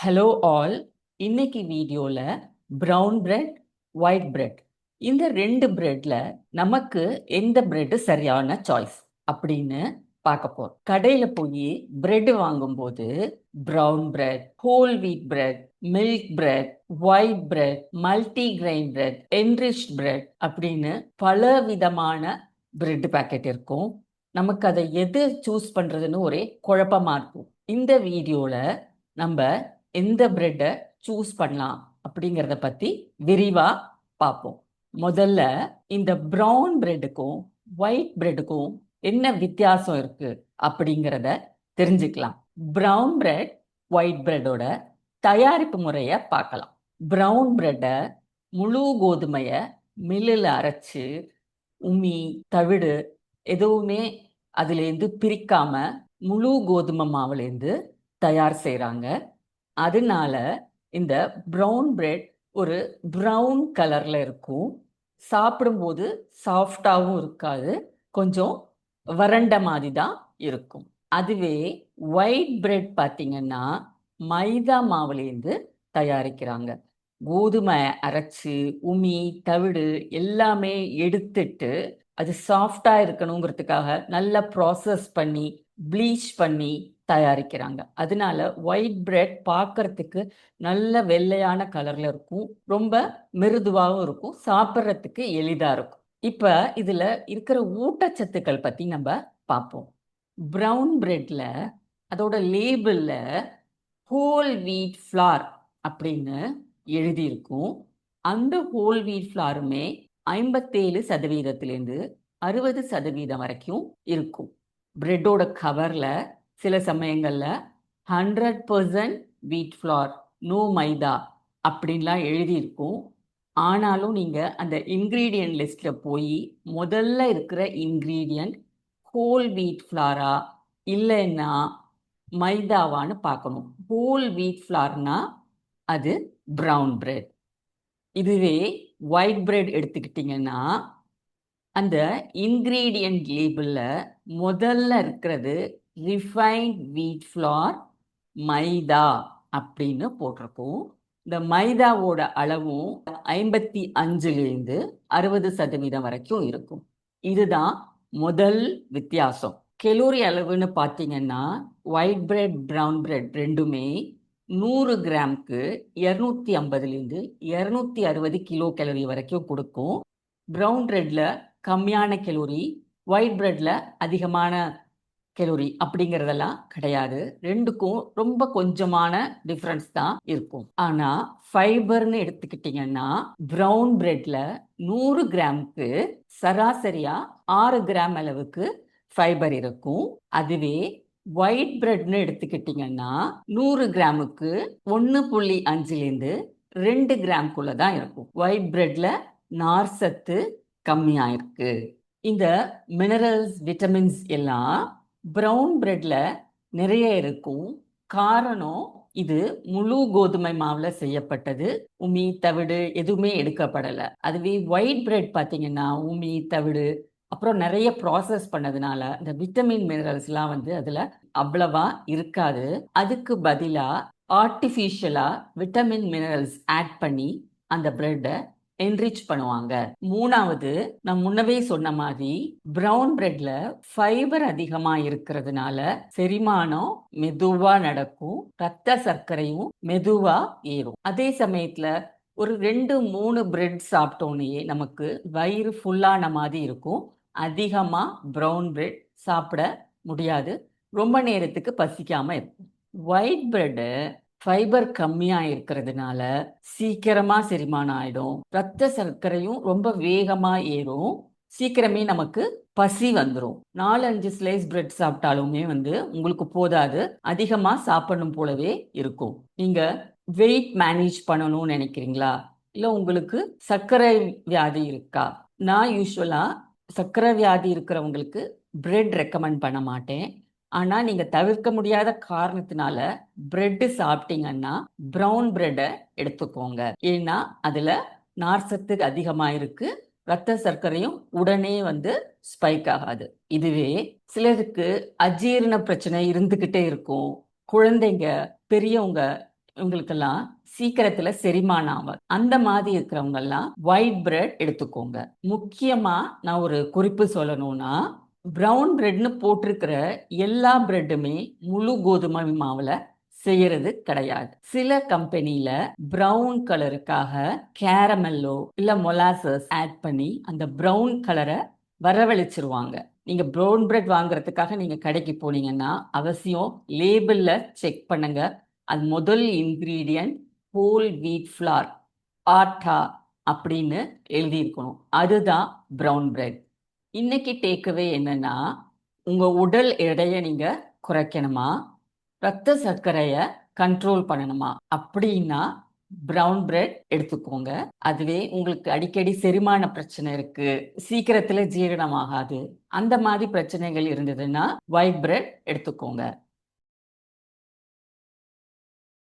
Hello all இன்னைக்கு வீடியோவில் brown bread white bread இந்த ரெண்டு பிரெட்ல நமக்கு எந்த பிரெட்டு சரியான சாய்ஸ் அப்படின்னு பார்க்க போகிறோம் கடையில் போய் பிரெட் வாங்கும்போது brown bread whole wheat bread milk bread white bread multi grain bread enrich bread அப்படின்னு பல விதமான பிரெட் பாக்கெட் இருக்கும். நமக்கு அதை எது சூஸ் பண்ணுறதுன்னு ஒரே குழப்பமா இருக்கும். இந்த வீடியோவில் நம்ம எந்த பிரெட்டை சூஸ் பண்ணலாம் அப்படிங்கிறத பத்தி விரிவா பார்ப்போம். முதல்ல இந்த ப்ரௌன் பிரெட்டுக்கும் ஒயிட் பிரெட்டுக்கும் என்ன வித்தியாசம் இருக்கு அப்படிங்கிறத தெரிஞ்சுக்கலாம். ப்ரௌன் பிரெட் ஒயிட் பிரெட்டோட தயாரிப்பு முறையை பார்க்கலாம். ப்ரௌன் பிரெட்டை முழு கோதுமையை மில்லில் அரைச்சு உமி தவிடு எதுவுமே அதுலேருந்து பிரிக்காம முழு கோதுமை மாவுலேருந்து தயார் செய்கிறாங்க அதனால இந்த ப்ரௌன் பிரெட் ஒரு ப்ரௌன் கலரில் இருக்கும். சாப்பிடும்போது சாஃப்டாகவும் இருக்காது. கொஞ்சம் வறண்ட மாதிரி தான் இருக்கும். அதுவே ஒயிட் பிரெட் பார்த்தீங்கன்னா மைதா மாவுலேருந்து தயாரிக்கிறாங்க. கோதுமை அரைச்சு உமி தவிடு எல்லாமே எடுத்துட்டு அது சாஃப்டாக இருக்கணுங்கிறதுக்காக நல்லா ப்ராசஸ் பண்ணி ப்ளீச் பண்ணி தயாரிக்கிறாங்க. அதனால ஒயிட் பிரெட் பார்க்கறதுக்கு நல்ல வெள்ளையான கலர்ல இருக்கும். ரொம்ப மிருதுவாகவும் இருக்கும். சாப்பிட்றதுக்கு எளிதா இருக்கும். இப்ப இதுல இருக்கிற ஊட்டச்சத்துக்கள் பத்தி நம்ம பார்ப்போம். ப்ரௌன் பிரெட்ல அதோட லேபிள்ல ஹோல் வீட் ஃப்ளார் அப்படின்னு எழுதியிருக்கும். அந்த ஹோல் வீட் ஃப்ளாருமே ஐம்பத்தேழு சதவீதத்திலேருந்து அறுபது சதவீதம் வரைக்கும் இருக்கும். பிரெட்டோட கவரில் சில சமயங்களில் hundred percent wheat flour no maida அப்படின்லாம் எழுதியிருக்கும். ஆனாலும் நீங்கள் அந்த இன்க்ரீடியன்ட் லிஸ்ட்டில் போய் முதல்ல இருக்கிற இன்க்ரீடியன்ட் ஹோல் வீட் ஃப்ளாரா இல்லைன்னா மைதாவான்னு பார்க்கணும். ஹோல் வீட் ஃப்ளார்னா அது ப்ரௌன் பிரெட். இதுவே ஒயிட் பிரெட் எடுத்துக்கிட்டிங்கன்னா அந்த இன்க்ரீடியன்ட் லேபிளில் முதல்ல இருக்கிறது ரிஃபைன்ட் வீட் ஃப்ளார் மைதா அப்படின்னு போட்டிருக்கோம். இந்த மைதாவோட அளவும் ஐம்பத்தி அஞ்சுலேருந்து அறுபது சதவீதம் வரைக்கும் இருக்கும். இதுதான் முதல் வித்தியாசம். கெலோரி அளவுன்னு பார்த்தீங்கன்னா ஒயிட் பிரெட் ப்ரௌன் பிரெட் ரெண்டுமே நூறு கிராம்க்கு இரநூத்தி ஐம்பதுலேருந்து இரநூத்தி அறுபது கிலோ கேலரி வரைக்கும் கொடுக்கும். ப்ரௌன் பிரெட்ல கம்மியான கெலோரி ஒயிட் ப்ரெட்டில் அதிகமான கெலோரி அப்படிங்கிறதெல்லாம் கிடையாது. ரெண்டுக்கும் ரொம்ப கொஞ்சமான டிஃப்ரென்ஸ் தான் இருக்கும். ஆனால் ஃபைபர்னு எடுத்துக்கிட்டிங்கன்னா ப்ரௌன் ப்ரெட்டில் நூறு கிராமுக்கு சராசரியாக ஆறு கிராம் அளவுக்கு ஃபைபர் இருக்கும். அதுவே ஒயிட் பிரெட்னு எடுத்துக்கிட்டிங்கன்னா நூறு கிராமுக்கு ஒன்று புள்ளி அஞ்சுலேருந்து ரெண்டு கிராம்குள்ளே தான் இருக்கும் ஒயிட் ப்ரெட்டில் நார் கம்மியாயிருக்கு. இந்த மினரல்ஸ் விட்டமின்ஸ் எல்லாம் ப்ரௌன் பிரெட்ல நிறைய இருக்கும். காரணம் இது முழு கோதுமை மாவுல செய்யப்பட்டது. உமி தவிடு எதுவுமே எடுக்கப்படலை. அதுவே ஒயிட் பிரெட் பார்த்தீங்கன்னா உமி தவிடு அப்புறம் நிறைய ப்ராசஸ் பண்ணதுனால இந்த விட்டமின் மினரல்ஸ்லாம் வந்து அதில் அவ்வளவா இருக்காது. அதுக்கு பதிலாக ஆர்டிஃபிஷியலாக விட்டமின் மினரல்ஸ் ஆட் பண்ணி அந்த பிரெட்டை என்ரிச் பண்ணுவாங்க. மூணாவது நான் முன்னவே சொன்ன மாதிரி ப்ரௌன் பிரெட்ல ஃபைபர் அதிகமா இருக்கிறதுனால செரிமானம் மெதுவா நடக்கும் ரத்த சர்க்கரையும் மெதுவா ஏறும். அதே சமயத்துல ஒரு ரெண்டு மூணு பிரெட் சாப்பிட்டோன்னே நமக்கு வயிறு ஃபுல்லான மாதிரி இருக்கும். அதிகமா ப்ரௌன் பிரெட் சாப்பிட முடியாது. ரொம்ப நேரத்துக்கு பசிக்காம இருக்கும் ஒயிட் பிரெட்டு ஃபைபர் கம்மியாக இருக்கிறதுனால சீக்கிரமாக செரிமானம் ஆகிடும் ரத்த சர்க்கரையும் ரொம்ப வேகமாக ஏறும். சீக்கிரமே நமக்கு பசி வந்துடும் நாலு அஞ்சு ஸ்லைஸ் பிரெட் சாப்பிட்டாலுமே வந்து உங்களுக்கு போதாது. அதிகமாக சாப்பிடணும் போலவே இருக்கும். நீங்கள் வெயிட் மேனேஜ் பண்ணணும்னு நினைக்கிறீங்களா? இல்லை உங்களுக்கு சர்க்கரை வியாதி இருக்கா? நான் யூஸ்வலாக சர்க்கரை வியாதி இருக்கிறவங்களுக்கு பிரெட் ரெக்கமெண்ட் பண்ண மாட்டேன். ஆனால் நீங்கள் தவிர்க்க முடியாத காரணத்தினால பிரெட்டு சாப்பிட்டீங்கன்னா ப்ரௌன் பிரெட்டை எடுத்துக்கோங்க. ஏன்னா அதில் நார்சத்து அதிகமாக இருக்கு. ரத்த சர்க்கரையும் உடனே வந்து ஸ்பைக் ஆகாது. இதுவே சிலருக்கு அஜீரண பிரச்சனை இருந்துக்கிட்டே இருக்கும். குழந்தைங்க பெரியவங்க இவங்களுக்கெல்லாம் சீக்கிரத்துல செரிமானம் ஆகும் அந்த மாதிரி இருக்கிறவங்க எல்லாம் ஒயிட் பிரெட் எடுத்துக்கோங்க. முக்கியமா நான் ஒரு குறிப்பு சொல்லணும்னா ப்ரௌன் பிரெட்னு போட்டிருக்கிற எல்லா பிரெட்டுமே முழு கோதுமை மாவுல செய்யறது கிடையாது. சில கம்பெனில ப்ரௌன் கலருக்காக கேரமெல்லோ இல்ல மொலாசஸ் ஆட் பண்ணி அந்த ப்ரௌன் கலரை வரவழைச்சிருவாங்க. நீங்க ப்ரௌன் பிரெட் வாங்குறதுக்காக நீங்க கடைக்கு போனீங்கன்னா அவசியம் லேபிள்ல செக் பண்ணுங்க. அது முதல் ingredient whole wheat flour atta அப்படின்னு எழுதியிருக்கணும். அதுதான் ப்ரௌன் பிரெட் இன்னைக்கு டேக்அவே என்னன்னா உங்க உடல் எடையை நீங்க குறைக்கணுமா? ரத்த சர்க்கரையை கண்ட்ரோல் பண்ணணுமா? அப்படின்னா பிரவுன் பிரெட் எடுத்துக்கோங்க. அதுவே உங்களுக்கு அடிக்கடி செரிமான பிரச்சனை இருக்கு. சீக்கிரத்துல ஜீரணமாகாது அந்த மாதிரி பிரச்சனைகள் இருந்ததுன்னா ஒயிட் பிரெட் எடுத்துக்கோங்க.